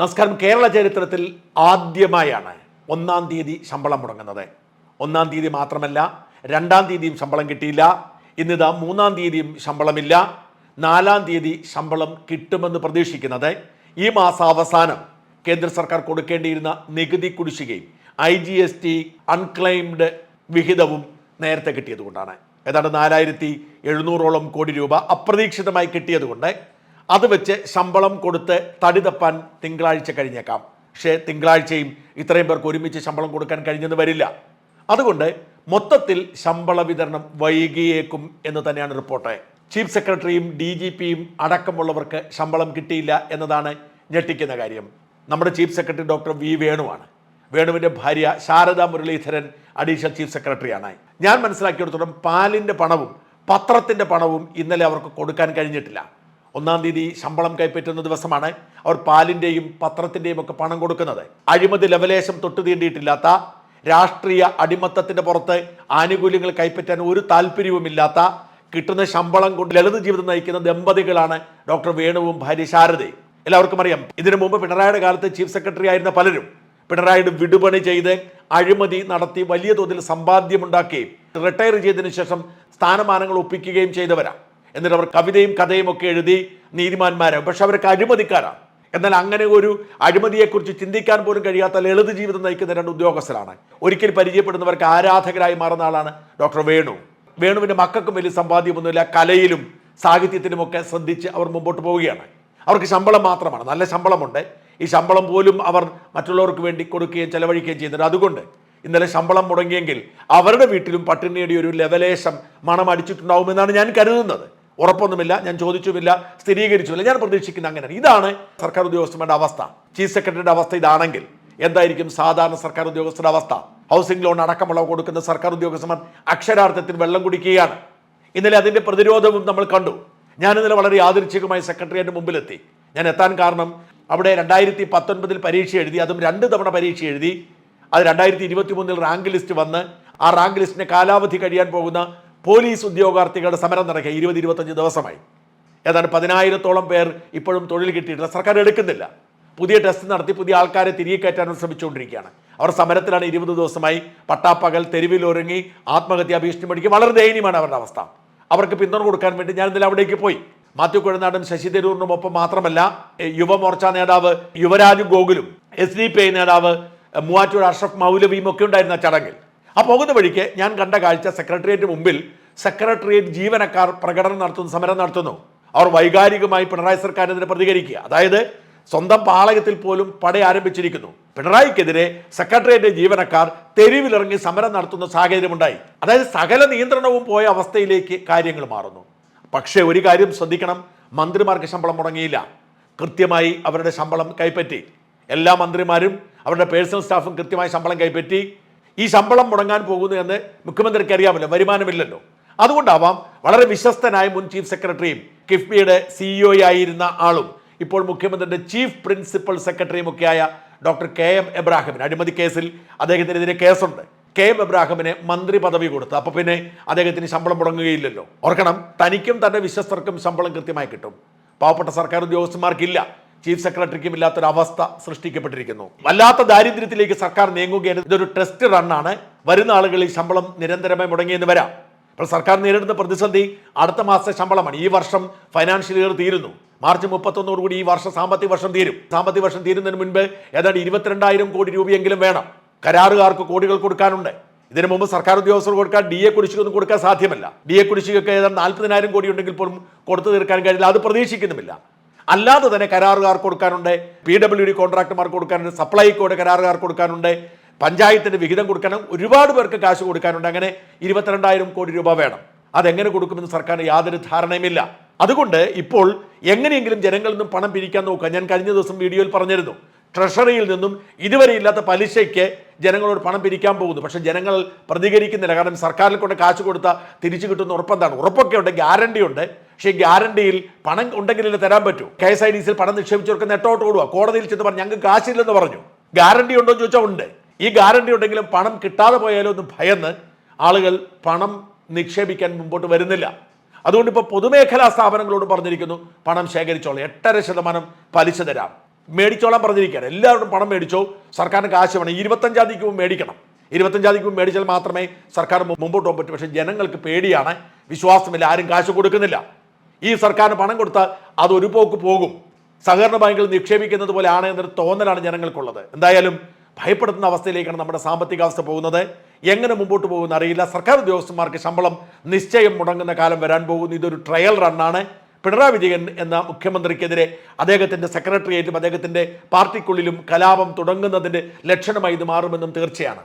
നമസ്കാരം. കേരള ചരിത്രത്തിൽ ആദ്യമായാണ് ഒന്നാം തീയതി ശമ്പളം മുടങ്ങുന്നത്. ഒന്നാം തീയതി മാത്രമല്ല രണ്ടാം തീയതിയും ശമ്പളം കിട്ടിയില്ല. ഇന്നിതാ മൂന്നാം തീയതിയും ശമ്പളമില്ല. നാലാം തീയതി ശമ്പളം കിട്ടുമെന്ന് പ്രതീക്ഷിക്കുന്നത് ഈ മാസാവസാനം കേന്ദ്ര സർക്കാർ കൊടുക്കേണ്ടിയിരുന്ന നികുതി കുടിശ്ശികയും I G S T unclaimed വിഹിതവും നേരത്തെ കിട്ടിയതുകൊണ്ടാണ്. ഏതാണ്ട് നാലായിരത്തി എഴുന്നൂറോളം കോടി രൂപ അപ്രതീക്ഷിതമായി കിട്ടിയതുകൊണ്ട് അത് വെച്ച് ശമ്പളം കൊടുത്ത് തടി തപ്പാൻ തിങ്കളാഴ്ച കഴിഞ്ഞേക്കാം. പക്ഷേ തിങ്കളാഴ്ചയും ഇത്രയും പേർക്ക് ഒരുമിച്ച് ശമ്പളം കൊടുക്കാൻ കഴിഞ്ഞെന്ന് വരില്ല. അതുകൊണ്ട് മൊത്തത്തിൽ ശമ്പള വിതരണം വൈകിയേക്കും എന്ന് തന്നെയാണ് റിപ്പോർട്ട്. ചീഫ് സെക്രട്ടറിയും ഡി ജി പിയും അടക്കമുള്ളവർക്ക് ശമ്പളം കിട്ടിയില്ല എന്നതാണ് ഞെട്ടിക്കുന്ന കാര്യം. നമ്മുടെ ചീഫ് സെക്രട്ടറി ഡോക്ടർ വി വേണുവാണ്. വേണുവിന്റെ ഭാര്യ ശാരദ മുരളീധരൻ അഡീഷണൽ ചീഫ് സെക്രട്ടറിയാണ്. ഞാൻ മനസ്സിലാക്കിയെടുത്തോളം പാലിന്റെ പണവും പത്രത്തിന്റെ പണവും ഇന്നലെ അവർക്ക് കൊടുക്കാൻ കഴിഞ്ഞിട്ടില്ല. ഒന്നാം തീയതി ശമ്പളം കൈപ്പറ്റുന്ന ദിവസമാണ് അവർ പാലിന്റെയും പത്രത്തിന്റെയും ഒക്കെ പണം കൊടുക്കുന്നത്. അഴിമതി ലവലേശം തൊട്ടു തീണ്ടിയിട്ടില്ലാത്ത രാഷ്ട്രീയ അടിമത്തത്തിന്റെ പുറത്ത് ആനുകൂല്യങ്ങൾ കൈപ്പറ്റാൻ ഒരു താല്പര്യവുമില്ലാത്ത കിട്ടുന്ന ശമ്പളം കൊണ്ട് ലളിത ജീവിതം നയിക്കുന്ന ദമ്പതികളാണ് ഡോക്ടർ വേണുവും ഭാര്യ ശാരദയും. എല്ലാവർക്കും അറിയാം ഇതിനു മുമ്പ് പിണറായിയുടെ കാലത്ത് ചീഫ് സെക്രട്ടറി ആയിരുന്ന പലരും പിണറായിയുടെ വിടുപണി ചെയ്ത് അഴിമതി നടത്തി വലിയ തോതിൽ സമ്പാദ്യമുണ്ടാക്കുകയും റിട്ടയർ ചെയ്തതിനു ശേഷം സ്ഥാനമാനങ്ങൾ ഒപ്പിക്കുകയും ചെയ്തവരാ. എന്നിട്ട് അവർ കവിതയും കഥയും ഒക്കെ എഴുതി നീതിമാന്മാരാണ് പക്ഷെ അവർക്ക് അഴിമതിക്കാരാണ് എന്നാൽ അങ്ങനെ ഒരു അഴിമതിയെക്കുറിച്ച് ചിന്തിക്കാൻ പോലും കഴിയാത്ത ലളിത ജീവിതം നയിക്കുന്ന രണ്ട് ഉദ്യോഗസ്ഥരാണ്. ഒരിക്കൽ പരിചയപ്പെടുന്നവർക്ക് ആരാധകരായി മാറുന്ന ആളാണ് ഡോക്ടർ വേണു. വേണുവിന്റെ മക്കൾക്കും വലിയ സമ്പാദ്യമൊന്നുമില്ല കലയിലും സാഹിത്യത്തിലുമൊക്കെ ശ്രദ്ധിച്ച് അവർ മുമ്പോട്ട് പോവുകയാണ്. അവർക്ക് ശമ്പളം മാത്രമാണ് നല്ല ശമ്പളമുണ്ട്. ഈ ശമ്പളം പോലും അവർ മറ്റുള്ളവർക്ക് വേണ്ടി കൊടുക്കുകയും ചെലവഴിക്കുകയും ചെയ്യുന്നുണ്ട്. അതുകൊണ്ട് ഇന്നലെ ശമ്പളം മുടങ്ങിയെങ്കിൽ അവരുടെ വീട്ടിലും പട്ടിണിയുടെ ഒരു ലെവലേശം മണം അടിച്ചിട്ടുണ്ടാവുമെന്നാണ് ഞാൻ കരുതുന്നത്. ഉറപ്പൊന്നുമില്ല ഞാൻ ചോദിച്ചുമില്ല സ്ഥിരീകരിച്ചുമില്ല. ഞാൻ പ്രതീക്ഷിക്കുന്ന അങ്ങനെയാണ്. ഇതാണ് സർക്കാർ ഉദ്യോഗസ്ഥന്മാരുടെ അവസ്ഥ. ചീഫ് സെക്രട്ടറിയുടെ അവസ്ഥ ഇതാണെങ്കിൽ എന്തായിരിക്കും സാധാരണ സർക്കാർ ഉദ്യോഗസ്ഥരുടെ അവസ്ഥ? ഹൗസിംഗ് ലോൺ അടക്കമുള്ളവ കൊടുക്കുന്ന സർക്കാർ ഉദ്യോഗസ്ഥന്മാർ അക്ഷരാർത്ഥത്തിൽ വെള്ളം കുടിക്കുകയാണ്. ഇന്നലെ അതിന്റെ പ്രതിരോധവും നമ്മൾ കണ്ടു. ഞാൻ ഇന്നലെ വളരെ യാദൃച്ഛികമായി സെക്രട്ടറിയേറ്റ് മുമ്പിലെത്തി. ഞാൻ എത്താൻ കാരണം അവിടെ രണ്ടായിരത്തി പത്തൊൻപതിൽ പരീക്ഷ എഴുതി അതും രണ്ട് തവണ പരീക്ഷ എഴുതി അത് രണ്ടായിരത്തി ഇരുപത്തി മൂന്നിൽ റാങ്ക് ലിസ്റ്റ് വന്ന് ആ റാങ്ക് ലിസ്റ്റിന്റെ കാലാവധി കഴിയാൻ പോകുന്ന പോലീസ് ഉദ്യോഗാർത്ഥികളുടെ സമരം നടക്കുക ഇരുപത് ഇരുപത്തഞ്ച് ദിവസമായി. ഏതാണ്ട് പതിനായിരത്തോളം പേർ ഇപ്പോഴും തൊഴിൽ കിട്ടിയിട്ടില്ല. സർക്കാർ എടുക്കുന്നില്ല. പുതിയ ടെസ്റ്റ് നടത്തി പുതിയ ആൾക്കാരെ തിരികെ കയറ്റാനും ശ്രമിച്ചുകൊണ്ടിരിക്കുകയാണ്. അവർ സമരത്തിലാണ് ഇരുപത് ദിവസമായി. പട്ടാപ്പകൽ തെരുവിൽ ഒരുങ്ങി ആത്മഹത്യാ ഭീഷണി പഠിക്കും വളരെ ദയനീയമാണ് അവരുടെ അവസ്ഥ. അവർക്ക് പിന്തുണ കൊടുക്കാൻ വേണ്ടി ഞാൻ ഇന്നലെ അവിടേക്ക് പോയി. മാത്യു കുഴനാടും ശശി തരൂറിനും ഒപ്പം മാത്രമല്ല യുവമോർച്ച നേതാവ് യുവരാജ് ഗോകുലും എസ് ഡി പി ഐ നേതാവ് മൂവാറ്റൂർ അഷ്റഫ് മൗലവിയും ഒക്കെ ഉണ്ടായിരുന്ന ചടങ്ങിൽ. ആ പോകുന്ന വഴിക്ക് ഞാൻ കണ്ട കാഴ്ച സെക്രട്ടേറിയറ്റ് മുമ്പിൽ സെക്രട്ടേറിയറ്റ് ജീവനക്കാർ പ്രകടനം നടത്തുന്നു സമരം നടത്തുന്നു. അവർ വൈകാരികമായി പിണറായി സർക്കാരിനെതിരെ പ്രതികരിക്കുക. അതായത് സ്വന്തം പാളയത്തിൽ പോലും പട ആരംഭിച്ചിരിക്കുന്നു. പിണറായിക്കെതിരെ സെക്രട്ടേറിയറ്റ് ജീവനക്കാർ തെരുവിലിറങ്ങി സമരം നടത്തുന്ന സാഹചര്യമുണ്ടായി. അതായത് സകല നിയന്ത്രണവും പോയ അവസ്ഥയിലേക്ക് കാര്യങ്ങൾ മാറുന്നു. പക്ഷേ ഒരു കാര്യം ശ്രദ്ധിക്കണം മന്ത്രിമാർക്ക് ശമ്പളം മുടങ്ങിയില്ല. കൃത്യമായി അവരുടെ ശമ്പളം കൈപ്പറ്റി. എല്ലാ മന്ത്രിമാരും അവരുടെ പേഴ്സണൽ സ്റ്റാഫും കൃത്യമായി ശമ്പളം കൈപ്പറ്റി. ഈ ശമ്പളം മുടങ്ങാൻ പോകുന്നു എന്ന് മുഖ്യമന്ത്രിക്ക് അറിയാമല്ലോ വരുമാനമില്ലല്ലോ. അതുകൊണ്ടാവാം വളരെ വിശ്വസ്തനായ മുൻ ചീഫ് സെക്രട്ടറിയും കിഫ്ബിയുടെ സിഇഒ ആയിരുന്ന ആളും ഇപ്പോൾ മുഖ്യമന്ത്രിയുടെ ചീഫ് പ്രിൻസിപ്പൽ സെക്രട്ടറിയും ഒക്കെയായ ഡോക്ടർ കെ എം എബ്രാഹിമിന് അഴിമതി കേസിൽ അദ്ദേഹത്തിനെതിരെ കേസുണ്ട്. കെ എം എബ്രാഹിമിന് മന്ത്രി പദവി കൊടുത്തു. അപ്പോൾ പിന്നെ അദ്ദേഹത്തിന് ശമ്പളം മുടങ്ങുകയില്ലല്ലോ. ഓർക്കണം തനിക്കും തന്റെ വിശ്വസ്തർക്കും ശമ്പളം കൃത്യമായി കിട്ടും. പാവപ്പെട്ട സർക്കാർ ഉദ്യോഗസ്ഥന്മാർക്കില്ല. ചീഫ് സെക്രട്ടറിക്കും ഇല്ലാത്തൊരു അവസ്ഥ സൃഷ്ടിക്കപ്പെട്ടിരിക്കുന്നു. വല്ലാത്ത ദാരിദ്ര്യത്തിലേക്ക് സർക്കാർ നീങ്ങുകയാണ്. ഇതൊരു ടെസ്റ്റ് റണ്ണാണ്. വരുന്ന ആളുകളിൽ ശമ്പളം നിരന്തരമായി മുടങ്ങിയെന്ന് വരാം. അപ്പോൾ സർക്കാർ നേരിടുന്ന പ്രതിസന്ധി അടുത്ത മാസത്തെ ശമ്പളമാണ്. ഈ വർഷം ഫൈനാൻഷ്യൽ ഇയർ തീരുന്നു. മാർച്ച് മുപ്പത്തൊന്നോടുകൂടി ഈ വർഷം സാമ്പത്തിക വർഷം തീരും. സാമ്പത്തിക വർഷം തീരുന്നതിന് മുൻപ് ഏതാണ്ട് ഇരുപത്തിരണ്ടായിരം കോടി രൂപയെങ്കിലും വേണം. കരാറുകാർക്ക് കോടികൾ കൊടുക്കാനുണ്ട്. ഇതിനു മുമ്പ് സർക്കാർ ഉദ്യോഗസ്ഥർ കൊടുക്കാൻ ഡി എ കുടിശ്ശികൊന്നും കൊടുക്കാൻ സാധ്യമല്ല. ഡി എ കുടിശ്ശികൊക്കെ ഏതാണ്ട് നാൽപ്പതിനായിരം കോടി ഉണ്ടെങ്കിൽ പോലും കൊടുത്തു തീർക്കാൻ കഴിയില്ല. അത് പ്രതീക്ഷിക്കുന്നുമില്ല. അല്ലാതെ തന്നെ കരാറുകാർക്ക് കൊടുക്കാനുണ്ട്. പി ഡബ്ല്യു ഡി കോൺട്രാക്ടർമാർക്ക് കൊടുക്കാനുണ്ട്. കോഡ് കരാറുകാർക്ക് കൊടുക്കാനുണ്ട്. പഞ്ചായത്തിന്റെ വിഹിതം കൊടുക്കാനും ഒരുപാട് പേർക്ക് കാശ് കൊടുക്കാനുണ്ട്. അങ്ങനെ ഇരുപത്തിരണ്ടായിരം കോടി രൂപ വേണം. അതെങ്ങനെ കൊടുക്കുമെന്ന് സർക്കാരിന് യാതൊരു ധാരണയുമില്ല. അതുകൊണ്ട് ഇപ്പോൾ എങ്ങനെയെങ്കിലും ജനങ്ങളിൽ നിന്നും പണം പിരിക്കാൻ നോക്കുക. ഞാൻ കഴിഞ്ഞ ദിവസം വീഡിയോയിൽ പറഞ്ഞിരുന്നു. ട്രഷറിയിൽ നിന്നും ഇതുവരെ ഇല്ലാത്ത പലിശയ്ക്ക് ജനങ്ങളോട് പണം പിരിക്കാൻ പോകുന്നു. പക്ഷേ ജനങ്ങൾ പ്രതികരിക്കുന്നില്ല. കാരണം സർക്കാരിൽ കൊണ്ട് കാശ് കൊടുത്താൽ തിരിച്ചു കിട്ടുന്ന ഉറപ്പെന്താണ് ഉറപ്പൊക്കെ ഉണ്ട് ഗ്യാരണ്ടി ഉണ്ട്. പക്ഷേ ഗ്യാരണ്ടിയിൽ പണം ഉണ്ടെങ്കിലല്ലേ തരാൻ പറ്റൂ? കെ എസ് ഐ ഡി സിയിൽ പണം നിക്ഷേപിച്ചവർക്ക് നെട്ടോട്ട് കൊടുക്കുക കോടതിയിൽ ചെന്ന് പറഞ്ഞു ഞങ്ങൾക്ക് കാശില്ലെന്ന് പറഞ്ഞു. ഗ്യാരണ്ടി ഉണ്ടോ? എന്ന് ചോദിച്ചാൽ ഉണ്ട്. ഈ ഗ്യാരണ്ടി ഉണ്ടെങ്കിലും പണം കിട്ടാതെ പോയാലോ എന്ന് ഭയന്ന് ആളുകൾ പണം നിക്ഷേപിക്കാൻ മുമ്പോട്ട് വരുന്നില്ല. അതുകൊണ്ട് ഇപ്പോൾ പൊതുമേഖലാ സ്ഥാപനങ്ങളോട് പറഞ്ഞിരിക്കുന്നു പണം ശേഖരിച്ചോളൂ. എട്ടര ശതമാനം പലിശ തരാം. മേടിച്ചോളാൻ പറഞ്ഞിരിക്കുകയാണ്. എല്ലാവരും പണം മേടിച്ചോ. സർക്കാരിന് കാശ് വേണം. ഇരുപത്തഞ്ചാം തീയതിക്ക് മുമ്പ് മേടിക്കണം. ഇരുപത്തഞ്ചാം തീയതിക്ക് മേടിച്ചാൽ മാത്രമേ സർക്കാർ മുമ്പോട്ട് പോകാൻ പറ്റൂ. പക്ഷേ ജനങ്ങൾക്ക് പേടിയാണ്. വിശ്വാസമില്ല. ആരും കാശ് കൊടുക്കുന്നില്ല. ഈ സർക്കാരിന് പണം കൊടുത്താൽ അത് ഒരു പോക്ക് പോകും. സഹകരണ ബാങ്കുകൾ നിക്ഷേപിക്കുന്നത് പോലെ ആണ് എന്നൊരു തോന്നലാണ് ജനങ്ങൾക്കുള്ളത്. എന്തായാലും ഭയപ്പെടുത്തുന്ന അവസ്ഥയിലേക്കാണ് നമ്മുടെ സാമ്പത്തിക അവസ്ഥ പോകുന്നത്. എങ്ങനെ മുമ്പോട്ട് പോകുമെന്ന് അറിയില്ല. സർക്കാർ ഉദ്യോഗസ്ഥന്മാർക്ക് ശമ്പളം നിശ്ചയം മുടങ്ങുന്ന കാലം വരാൻ പോകുന്നു. ഇതൊരു ട്രയൽ റണ്ണാണ് പിണറായി വിജയൻ എന്ന മുഖ്യമന്ത്രിക്കെതിരെ അദ്ദേഹത്തിന്റെ സെക്രട്ടേറിയറ്റും അദ്ദേഹത്തിന്റെ പാർട്ടിക്കുള്ളിലും കലാപം തുടങ്ങുന്നതിന്റെ ലക്ഷണമായി ഇത് മാറുമെന്നും തീർച്ചയാണ്.